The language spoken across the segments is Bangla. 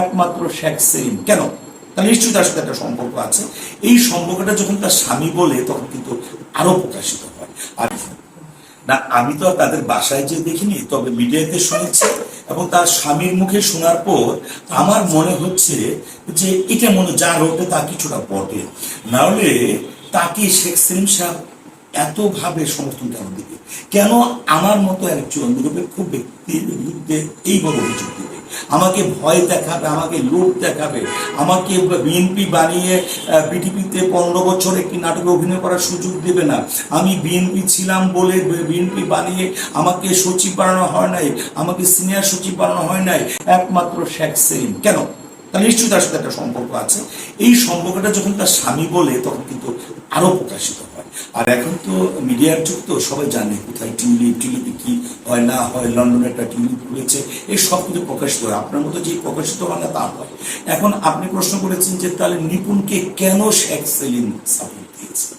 একমাত্র শেখ সেলিম। কেন? তাহলে নিশ্চয়ই তার সাথে একটা সম্পর্ক আছে। এই সম্পর্কটা যখন তার স্বামী বলে, তখন কিন্তু আরও প্রকাশিত হয়। আর না, আমি তো তাদের বাসায় যে দেখিনি, তবে মিডিয়াতে শুনেছি এবং তার স্বামীর মুখে শোনার পর আমার মনে হচ্ছে যে এটা মনে যা রোটে তা কিছুটা বটে। নাহলে তাকে শেখ সেলিম সাহেব এত ভাবে সমর্থন কেন দিবে? কেন আমার মতো একজন নিরপেক্ষ ব্যক্তির বিরুদ্ধে এইভাবে অভিযোগ আমাকে ভয় দেখাবে, আমাকে লোভ দেখাবে। আমাকে বিএনপি বানিয়ে বিটিপিতে পনেরো বছর একটি নাটকে অভিনয় করার সুযোগ দেবে না। আমি বিএনপি ছিলাম বলে বিএনপি বানিয়ে আমাকে সচিব বানানো হয় নাই, আমাকে সিনিয়র সচিব বানানো হয় নাই, একমাত্র শেখ সেলিম। কেন? তাহলে নিশ্চয়ই তার সাথে একটা সম্পর্ক আছে। এই সম্পর্কটা যখন তার স্বামী বলে, তখন কিন্তু আরও প্রকাশিত আর এখন তো মিডিয়ার যুগ তো সবাই জানে কোথায় টিউলিপ টিউলিপে কি হয়, না হয়, লন্ডনে একটা টিউলিপ রয়েছে এই সব কিছু প্রকাশিত হয়। আপনার মতো যে প্রকাশিত হয় না, তা হয় এখন আপনি প্রশ্ন করেছেন যে তাহলে নিপুণকে কেন শেখ সেলিম সাপোর্ট দিয়েছে?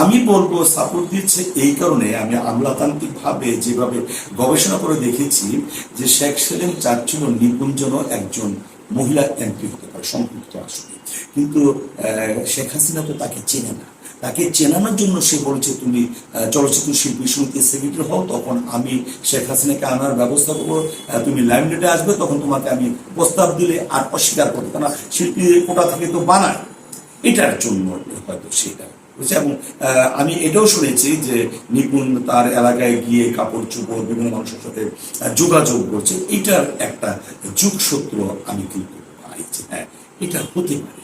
আমি বলব সাপোর্ট দিচ্ছে এই কারণে, আমি আমলাতান্ত্রিক ভাবে যেভাবে গবেষণা করে দেখেছি যে শেখ সেলিম চাচ্ছিল যেন একজন মহিলা এমপি হতে পারে, সম্পৃক্ত আসলে কিন্তু শেখ হাসিনা তো তাকে চেনে না। তাকে চেনানোর জন্য সে বলেছে, তুমি চলচ্চিত্র শিল্পী সমিতির সেক্রেটারি হও, তখন আমি শেখ হাসিনাকে আনার ব্যবস্থা করব। তুমি লাইমলাইটে আসবে, তখন তোমাকে আমি প্রস্তাব দিলে আর অস্বীকার করবে কেন শিল্পী কোটা থেকে তো বানায়। এটার জন্য হয়তো সেটা বুঝছে এবং আমি এটাও শুনেছি যে নিপুণ তার এলাকায় গিয়ে কাপড় চোপড় বিভিন্ন মানুষের সাথে যোগাযোগ করছে। এটার একটা যুগসূত্র আমি কিন্তু পাইছি। হ্যাঁ এটা হতে পারে।